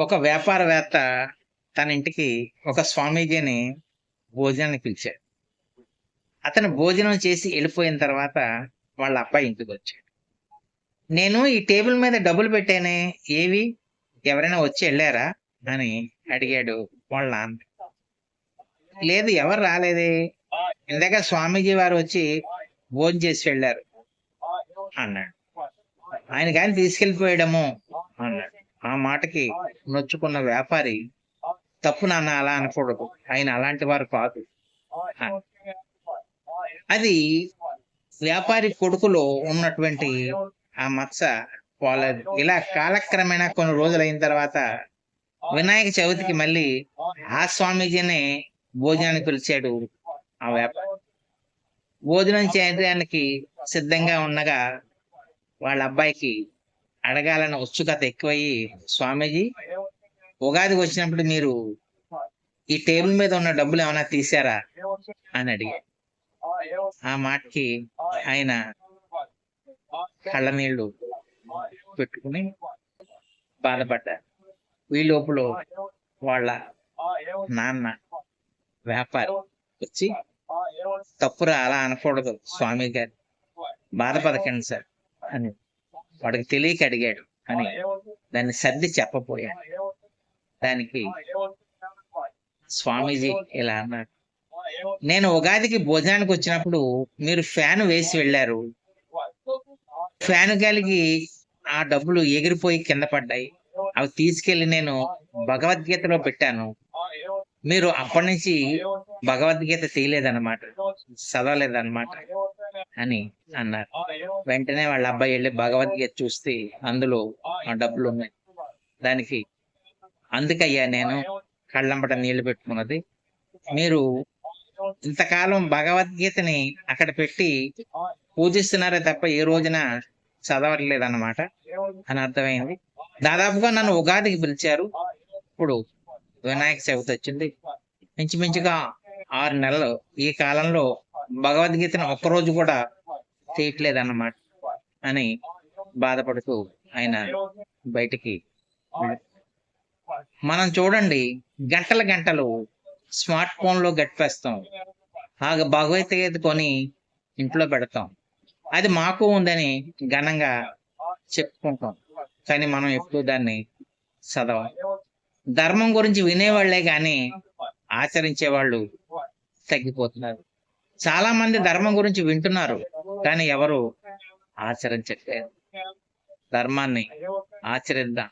ఒక వ్యాపారవేత్త తన ఇంటికి ఒక స్వామీజీని భోజనానికి పిలిచాడు. అతను భోజనం చేసి వెళ్ళిపోయిన తర్వాత వాళ్ళ అబ్బాయి ఇంటికి వచ్చాడు. నేను ఈ టేబుల్ మీద డబ్బులు పెట్టానే ఏవి? ఎవరైనా వచ్చి వెళ్ళారా? అని అడిగాడు వాళ్ళ నాన్న. లేదు ఎవరు రాలేదే? ఇందాక స్వామీజీ వారు వచ్చి భోజనం చేసి వెళ్ళారు అన్నాడు. ఆయన కానీ తీసుకెళ్ళిపోయాడము అన్నాడు. ఆ మాటకి నొచ్చుకున్న వ్యాపారి తప్పు నాన్న అలా అనకూడదు. ఆయన అలాంటి వారు కాదు. అది వ్యాపారి కొడుకులో ఉన్నటువంటి ఆ మత్స పోలేదు ఇలా కాలక్రమేణా కొన్ని రోజులు అయిన తర్వాత వినాయక చవితికి మళ్ళీ ఆ స్వామీజీనే భోజనానికి పిలిచాడు ఆ వ్యాపారి. భోజనం చేయడానికి సిద్ధంగా ఉండగా వాళ్ళ అబ్బాయికి అడగాలన్న ఉత్సుకత ఎక్కువయ్యి స్వామీజీ ఉగాది వచ్చినప్పుడు మీరు ఈ టేబుల్ మీద ఉన్న డబ్బులు ఏమైనా తీసారా అని అడిగాడు ఆ మాటకి ఆయన కళ్ళనీళ్ళు పెట్టుకుని బాధపడ్డారు. ఈ లోపల వాళ్ళ నాన్న వ్యాపారి వచ్చి తప్పురా అలా అనకూడదు స్వామి గారు. బాధపడకండి సార్ అని వాడికి తెలియక అడిగాడు అని దాన్ని సర్ది చెప్పపోయాడు దానికి స్వామీజీ ఇలా అన్నాడు. నేను ఉగాదికి భోజనానికి వచ్చినప్పుడు మీరు ఫ్యాన్ వేసి వెళ్ళారు. ఫ్యాన్ గాలికి ఆ డబ్బులు ఎగిరిపోయి కింద పడ్డాయి. అవి తీసుకెళ్ళి నేను భగవద్గీతలో పెట్టాను. మీరు అప్పటి నుంచి భగవద్గీత తీయలేదన్నమాట. చదవలేదన్నమాట. అని అన్నారు. వెంటనే వాళ్ళ అబ్బాయి వెళ్ళి భగవద్గీత చూస్తే అందులో ఆ డబ్బులు ఉన్నాయి దానికి అందుకయ్యా నేను కళ్ళంబట నీళ్ళు పెట్టుకున్నది. మీరు ఇంతకాలం భగవద్గీతని అక్కడ పెట్టి పూజిస్తున్నారే తప్ప ఏ రోజున చదవట్లేదు అన్నమాట అని అర్థమైంది. దాదాపుగా నన్ను ఉగాదికి పిలిచారు. ఇప్పుడు వినాయక చవితి వచ్చింది. ఇంచుమించుగా ఆరు నెలలు ఈ కాలంలో భగవద్గీతను ఒక్కరోజు కూడా చేయట్లేదన్నమాట అని బాధపడుతూ ఆయన బయటికి మనం చూడండి గంటల గంటలు స్మార్ట్ ఫోన్లో గడిపేస్తాం. ఆ భగవద్గీత కొని ఇంట్లో పెడతాం. అది మాకు ఉందని ఘనంగా చెప్పుకుంటాం. కానీ మనం ఎప్పుడు దాన్ని చదవం. ధర్మం గురించి వినేవాళ్ళే కానీ ఆచరించే వాళ్ళు తగ్గిపోతున్నారు. చాలా మంది ధర్మం గురించి వింటున్నారు కానీ ఎవరు ఆచరించట్లేదు. ధర్మాన్ని ఆచరిద్దాం.